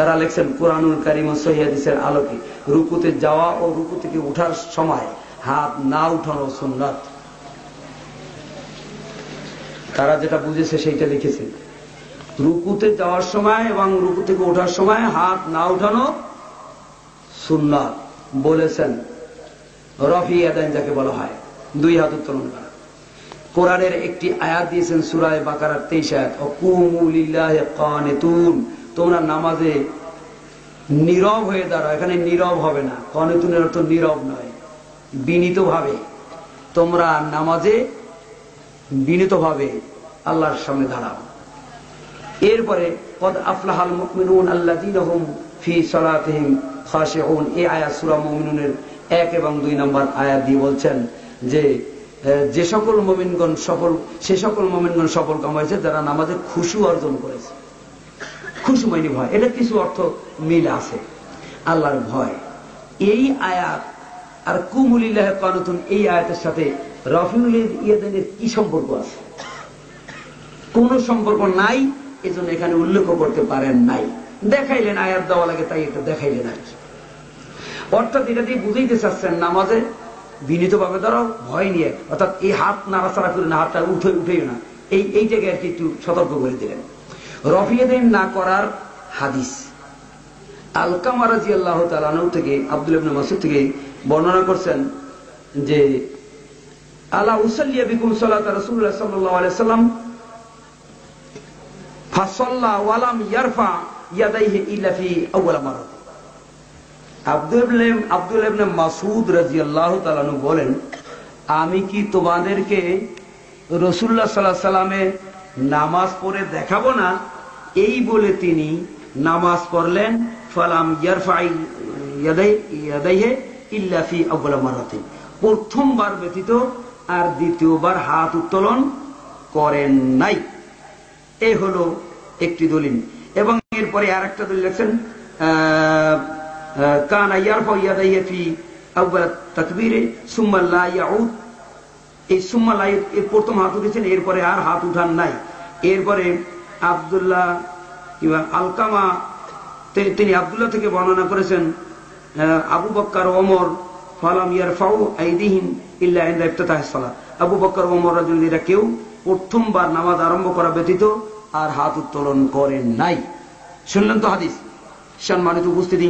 তারা লেখছেন, কোরআনুল কারিম ও সহিদের আলোকে রুকুতে যাওয়া ও রুকু থেকে উঠার সময় হাত না উঠানো সুন্নাত। তারা যেটা বুঝেছে সেইটা লিখেছে। রুকুতে যাওয়ার সময় এবং রুকু থেকে ওঠার সময় হাত না উঠানো সুন্নাত। বলেছেন, রফি আদান যাকে বলা হয়, দুই হাত উত্তোলন করা। কোরআনের একটি আয়াত দিয়েছেন সুরায় বাকারার তেইশ আয়াত কানেতুন। তোমরা নামাজে নীরব হয়ে দাঁড়াও, এখানে নীরব হবে না। কনেতুনের অর্থ নীরব নয় বিনীত ভাবে তোমরা নামাজে বিনীত ভাবে আল্লাহর সামনে দাঁড়াও। এরপরে, কদ আফলাহাল মুকমিনুন আল্লাযীনাহুম ফি সালাতিহিম খাশিউন এই আয়াত সূরা মুমিনুনের এক এবং দুই নম্বর আয়াত দিয়ে বলছেন যে যে সকল মমিনগণ সফল, সে সকল মমিনগণ সফল কামাইছে যারা নামাজে খুশু অর্জন করেছে। খুশু মাইনি ভয়। এটা কিছু অর্থ মিল আছে। আল্লাহর ভয়। এই আয়াত আর কুমুলিল্লাহ কানুতুন, এই আয়াতের সাথে রফিউল ইয়াদের কি সম্পর্ক আছে? কোন সম্পর্ক নাই, এজন্য এখানে উল্লেখ করতে পারেন নাই। দেখাইলেন, আয়াত দেওয়া লাগে, তাই এটা দেখাইলেন আর কি। অর্থাৎ এটা দিয়ে বুঝাইতে চাচ্ছেন, নামাজে বিনীত ভাবে ধরো, ভয় নিয়ে, অর্থাৎ এই হাত নাড়াচাড়া করে না, হাতটা উঠে উঠেই না। এই এইটাকে আর কি একটু সতর্ক করে দিলেন। রফিয়েদিন না করার হাদিস। আল্লাহ থেকে, আব্দুল ইবনে মাসুদ থেকে বর্ণনা করছেন যে, আলা উসাল্লিয়া বিকুম সালাত রাসূলুল্লাহ সাল্লাল্লাহু আলাইহি সাল্লাম ফাসাল্লা ওয়ালাম ইয়ারফা ইয়াদাইহি ইল্লা ফি আউয়াল আব্দুল আব্দুল ইবনে রাদিয়াল্লাহু তাআলা বলেন, আমি কি তোমাদেরকে রসুল্লাহ সাল্লাহ সাল্লামে নামাজ পড়ে দেখাবো না, এই বলে তিনি নামাজ পড়লেন, ফালাম ইয়ারফাই ইয়াদাইহে ইল্লা ফি আউয়াল মারাতে প্রথমবার ব্যতীত আর দ্বিতীয়বার হাত উত্তোলন করেন নাই। এ হলো একটি দলিল। এবং এরপরে আর একটা দলিল লেখছেন কানা ইয়ারফা এই এর প্রথম হাত উঠেছেন, এরপরে আর হাত উঠান নাই। এরপরে আব্দুল্লাহ কিংবা আলকামা তিনি আব্দুল্লাহ থেকে বর্ণনা করেছেন আবু বক্কার ওমর, ফালাম ইয়ার ফাউ আইদিহিম ইল্লা ইফতাহ আবু বক্কর ওমর রাজুলিরা কেউ প্রথমবার নামাজ আরম্ভ করা ব্যতীত আর হাত উত্তোলন করেন নাই। শুনলেন তো হাদিস? সম্মানিত উপস্থিতি।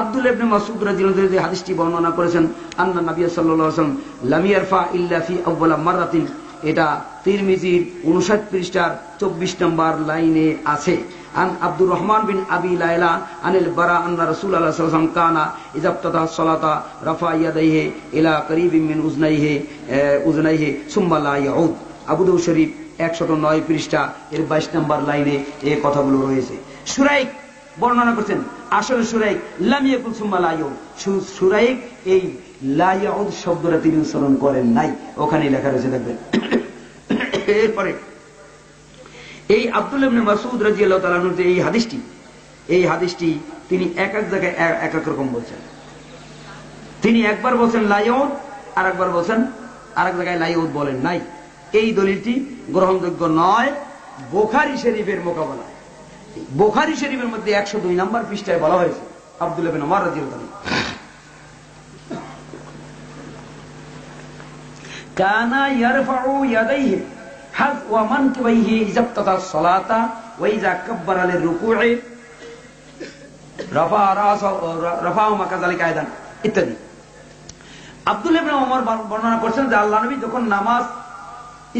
আব্দুল ইবনে মাসুদ রাদিয়াল্লাহু হাদিসটি বর্ণনা করেছেন, আন্না নবী সাল্লাল্লাহু আলাইহি ওয়াসাল্লাম, লাম ইয়ারফা ইল্লা ফি আউয়ালা মাররাতিন এটা তিরমিজির 59 পৃষ্ঠার 24 নম্বর লাইনে আছে। আন আব্দুর রহমান বিন আবি লাইলা আনিল বারা আন্না রাসূল আল্লাহ ওয়াসাল্লাম কানা ইজাবতাতা সালাতা রাফা ইয়াদাইহি ইলা করিবিন মিন উজনাইহি উজনাইহি সুম্মা লা ইয়াউদ। আবু দাউদ শরীফ 109 পৃষ্ঠা এর 22 নম্বর লাইনে এই কথাগুলো রয়েছে। সুরাইক বর্ণনা করছেন, আসলে সুরাইক লামিয়াকুল সুম্মা লাইউদ সুরাইক এই লাইউদ শব্দটা তিনি উচ্চারণ করেন নাই। ওখানে লেখা রয়েছে, দেখবেন। এরপরে, এই আব্দুল ইবনে মাসউদ রাদিয়াল্লাহু তাআলা যে এই হাদিসটি এই হাদিসটি তিনি এক এক জায়গায় এক এক রকম বলছেন। তিনি একবার বলছেন লাইউদ আর একবার বলছেন আর এক জায়গায় লাইউদ বলেন নাই। এই দলিলটি গ্রহণযোগ্য নয়, বোখারি শরীফের মোকাবেলা বোখারি শরীফের মধ্যে একশো দুই নম্বর পৃষ্ঠায় বলা হয়েছে, আব্দুল আয়দান ইত্যাদি। আব্দুল ওমর বর্ণনা করছেন যে আল্লাহ নবী যখন নামাজ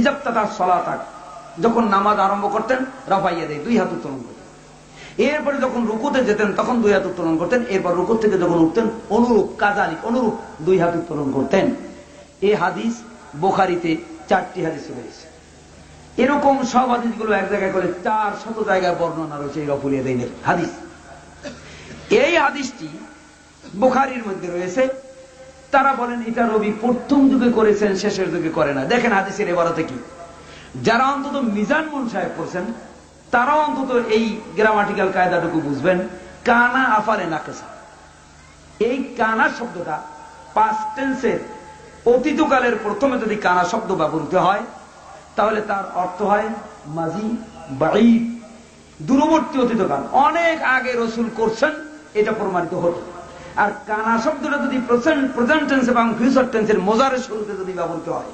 ইজাবতাতা সালাতা, যখন নামাজ আরম্ভ করতেন রাফাইয়া দেয় দুই হাত উত্তোলন করতেন। এরপরে যখন রুকুতে যেতেন, তখন দুই হাত উত্তোলন করতেন, এরপর রুকুর থেকে যখন উঠতেন, অনুরূপ কাজালিক অনুরূপ দুই হাত উত্তোলন করতেন। এই হাদিস বোখারিতে চারটি হাদিস রয়েছে। এরকম সব হাদিসগুলো এক জায়গায় করে চার শত জায়গায় বর্ণনা রয়েছে এই রফুলিয়া দিনের হাদিস। এই হাদিসটি বোখারির মধ্যে রয়েছে। তারা বলেন, এটা রবি প্রথম যুগে করেছেন, শেষের যুগে করে না। দেখেন হাদিসের এবারতে কি? যারা অন্তত মিজান মুন সাহেব করছেন তারাও অন্তত এই গ্রামাটিক্যাল কায়দাটুকু বুঝবেন। কানা আফারে নাকেসা। এই কানা শব্দটা পাস্ট টেন্সের অতীতকালের প্রথমে যদি কানা শব্দ ব্যবহৃত হয়, তাহলে তার অর্থ হয় মাজি, বাঈদ। দূরবর্তী অতীতকাল। অনেক আগে রসুল করছেন, এটা প্রমাণিত হতো আর কানা শব্দটা যদি প্রেজেন্ট টেন্স এবং ফিউচার টেন্সের মোজারের শুরুতে যদি ব্যবহৃত হয়,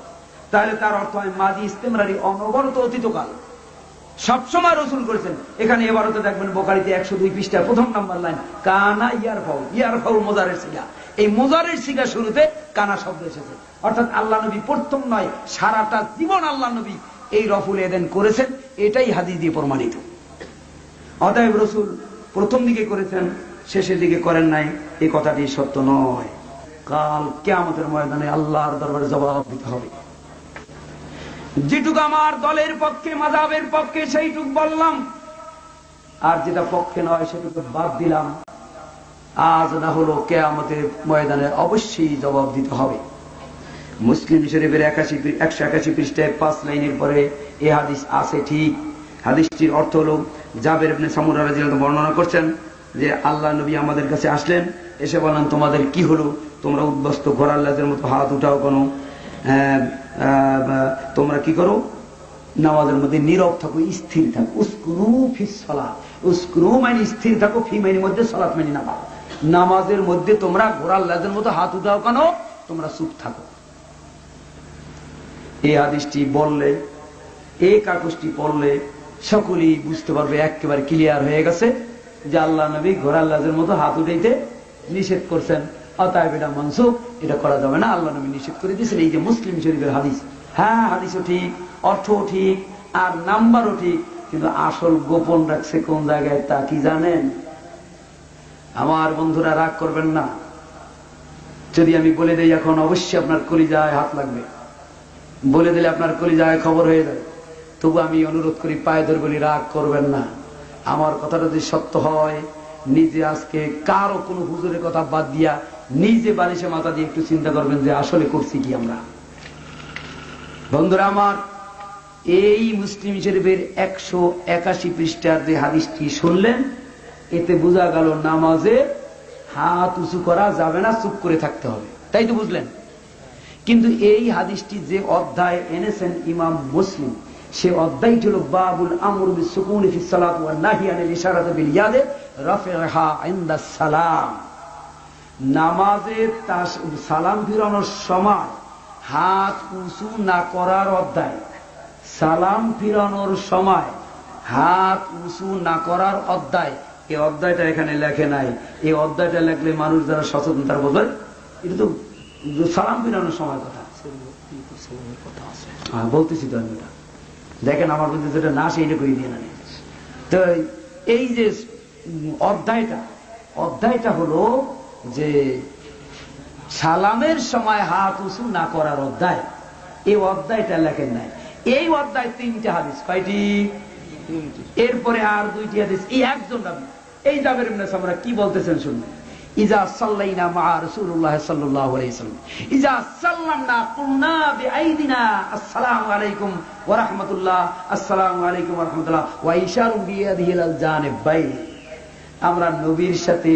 তাহলে তার অর্থ হয় মাজি, ইস্তেমরারি, অনবরত অতীতকাল। সবসময় রসুল করেছেন। এখানে এবারতে দেখবেন বোকারিতে একশো দুই পৃষ্ঠা, প্রথম নাম্বার লাইন, কানা ইয়ার ফাউ ইয়ার ফাউ মোজারের সিগা এই মোজারের সিগা শুরুতে কানা শব্দ এসেছে। অর্থাৎ আল্লাহ নবী প্রথম নয়, সারাটা জীবন আল্লাহ নবী এই রফুল এদেন করেছেন, এটাই হাদিস দিয়ে প্রমাণিত। অতএব রসুল প্রথম দিকে করেছেন, শেষের দিকে করেন নাই এই কথাটি সত্য নয়। কাল কেমতের ময়দানে আল্লাহর দরবারে জবাব দিতে হবে। যেটুকু আমার দলের পক্ষে, মাজাবের পক্ষে, সেইটুক বললাম। আর যেটা পক্ষে নয়, সেটুকু বাদ দিলাম। আজ না হলো কেয়ামতের ময়দানে অবশ্যই জবাব দিতে হবে। মুসলিম শরীফের একাশি একশো একাশি পৃষ্ঠায় পাঁচ লাইনের পরে এ হাদিস আছে ঠিক। হাদিসটির অর্থ হল, জাবের আপনি সামুরা বর্ণনা করছেন যে, আল্লাহ নবী আমাদের কাছে আসলেন, এসে বলেন তোমাদের কি হলো? তোমরা উদ্বস্ত ঘোরাল্লাদের মতো হাত উঠাও কোনো। তোমরা কি করো? নামাজের মধ্যে নীরব থাকো, স্থির থাকো। উস্কুরু ফিসলা উস্কুরু মানে স্থির থাকো, ফি মাইনের মধ্যে সলাৎ মানি নামাজ। নামাজের মধ্যে তোমরা ঘোরাল্লাদের মতো হাত উঠাও কেন? তোমরা চুপ থাকো। এই আদিশটি বললে এই কাগজটি পড়লে সকলেই বুঝতে পারবে, একেবারে ক্লিয়ার হয়ে গেছে যে আল্লাহ নবী ঘোরাল্লাজের মতো হাত উঠাইতে নিষেধ করছেন। অতএব এটা মনসুখ, এটা করা যাবে না, আল্লাহ নবী নিষেধ করে দিয়েছেন, এই যে মুসলিম শরীফের হাদিস। হ্যাঁ হাদিসও ঠিক, অর্থও ঠিক, আর নাম্বারও ঠিক, কিন্তু আসল গোপন রাখছে কোন জায়গায় তা কি জানেন? আমার বন্ধুরা রাগ করবেন না। যদি আমি বলে দেই, এখন অবশ্যই আপনার কলিজায় হাত লাগবে। বলে দিলে আপনার কলিজায় খবর হয়ে যাবে। তবু আমি অনুরোধ করি, পায়ে ধরে বলি, রাগ করবেন না। আমার কথাটা যদি সত্য হয়, নিজে আজকে কারও কোনো হুজুরের কথা বাদ দিয়া নিজে বালিশে মাথা দিয়ে একটু চিন্তা করবেন যে আসলে করছি কি আমরা। বন্ধুরা আমার, এই মুসলিম শরীফের একশো একাশি পৃষ্ঠার যে হাদিসটি শুনলেন, এতে বোঝা গেল নামাজে হাত উঁচু করা যাবে না, চুপ করে থাকতে হবে। তাই তো বুঝলেন? কিন্তু এই হাদিসটি যে অধ্যায় এনেছেন ইমাম মুসলিম, সে অধ্যায়টি হল বাবুল আমর সুকুন সালাম। নামাজে সালাম ফিরানোর সময় হাত উঁচু না করার অধ্যায়। সালাম ফিরানোর সময় হাত উঁচু না করার অধ্যায়। এই অধ্যায়টা এখানে লেখে নাই। এই অধ্যায়টা লেখলে মানুষ যারা সচেতন, তার বলবে এটা তো সালাম ফিরানোর সময় কথা। বলতেছি তো আমি দেখেন আমার মধ্যে যেটা না সেইটা করে দিয়ে না তো এই যে অধ্যায়টা অধ্যায়টা হলো যে সালামের সময় হাত উঁচু না করার অধ্যায় এই অধ্যায়টা লেখেন নাই। এই অধ্যায় তিনটা হাদিস কয়টি? এরপরে আর দুইটি হাদিস এই একজন এই জাবের আমরা কি বলতেছেন শুনবেন ইজা সাল্লাইনা মা রাসূলুল্লাহ সাল্লাল্লাহু আলাইহি সাল্লাম। ইজা সাল্লামনা কুলনা বিআইদিনা আসসালামু আলাইকুম ওয়া রাহমাতুল্লাহ আসসালামু আলাইকুম ওয়া রাহমাতুল্লাহ। ওয়া ইশারু বিয়াদিহিল জানিব বাই আমরা নবীর সাথে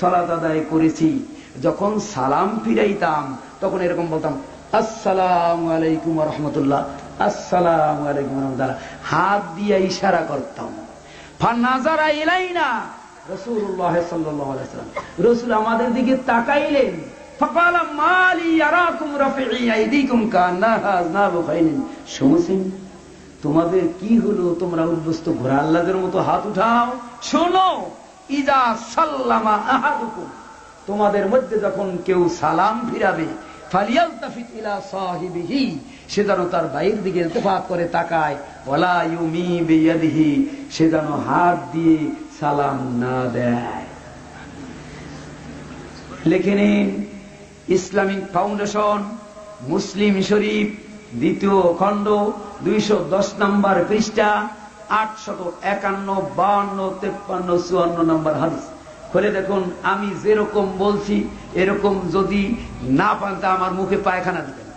সালাত আদায় করেছি। যখন সালাম ফিরাইতাম, তখন এরকম বলতাম, আসসালামু আলাইকুম রাহমাতুল্লাহ, আসসালামু আলাইকুম রাহমাতুল্লাহ। হাত দিয়ে ইশারা করতাম। তোমাদের কি হলো? তোমরা উদ্বস্ত ঘোরা আল্লাদের মতো হাত উঠাও। শোনো ইজা সাল্লামা আহাদুকুম। তোমাদের মধ্যে যখন কেউ সালাম ফিরাবে সে যেন তার বাইর দিকে ইলতেফাত করে তাকায় ওলা ইউমি বিয়াদিহি, সে যেন হাত দিয়ে সালাম না দেয়। লিখে নিন, ইসলামিক ফাউন্ডেশন, মুসলিম শরীফ, দ্বিতীয় খণ্ড, দুইশো দশ নম্বর পৃষ্ঠা আটশত একান্ন বান্ন তেপ্পান্ন, চুয়ান্ন নম্বর হাদিস। খুলে দেখুন, আমি যেরকম বলছি, এরকম যদি না পান, তা আমার মুখে পায়খানা দিবেন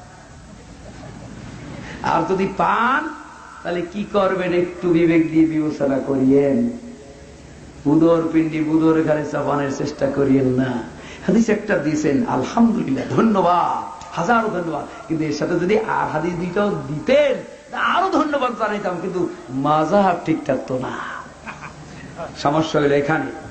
আর যদি পান, তাহলে কি করবেন? একটু বিবেক দিয়ে বিবেচনা করিয়েন। বুদর পিন্ডি বুদর ঘরে চাপানের চেষ্টা করিয়েন না। হাদিস একটা দিয়েছেন, আলহামদুলিল্লাহ, ধন্যবাদ, হাজারো ধন্যবাদ। কিন্তু এর সাথে যদি আর হাদিস দুইটাও দিতেন আরও ধন্যবাদ জানাইতাম কিন্তু মাজাহাব ঠিক থাকতো না। সমস্যা হইল এখানে।